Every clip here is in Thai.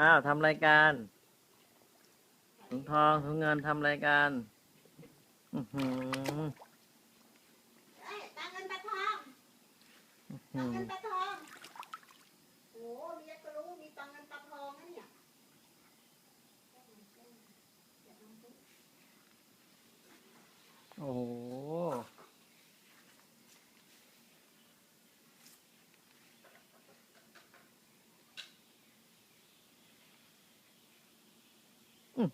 อ้าวทำรายการถุงทองถุงเงินทำรายการอือหือเอ้ยตาเงินตาทองอื้อตาหือเงินตาทองโอ้เมียก็รู้มีตาเงินตาทองนะเนี่ย โอ้โหอื้อหือ เ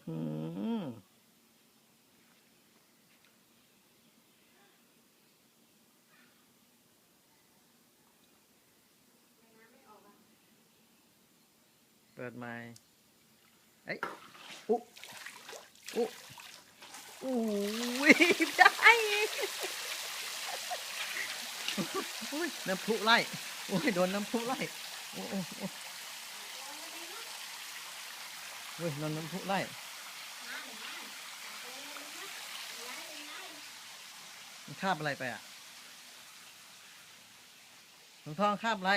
ปิดไม้เอ้ยอุ๊อุ๊อู้ยได้อุ้ยน้ำพุไล่โอ้ยโดนน้ำพุไล่โอ้โอ้ เฮ้ยโดนน้ำพุไล่มันคาบอะไรไปอะหลวงทองคาบอะไร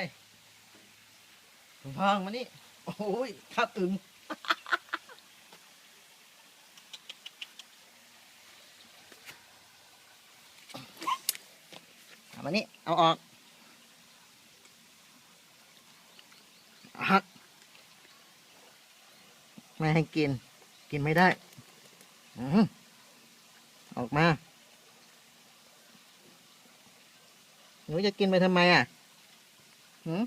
หลวงทองมานี่ โอ้ยคาบอึงเอามานี่ เอาออกหัก ไม่ให้กิน กินไม่ได้อื้อหือออกมาหนูจะกินไปทำไมอะหืม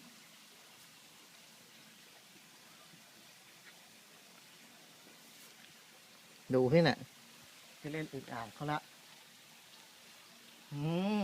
ดูพี่น่ะจะเล่นอึดอ่างเขาละอืม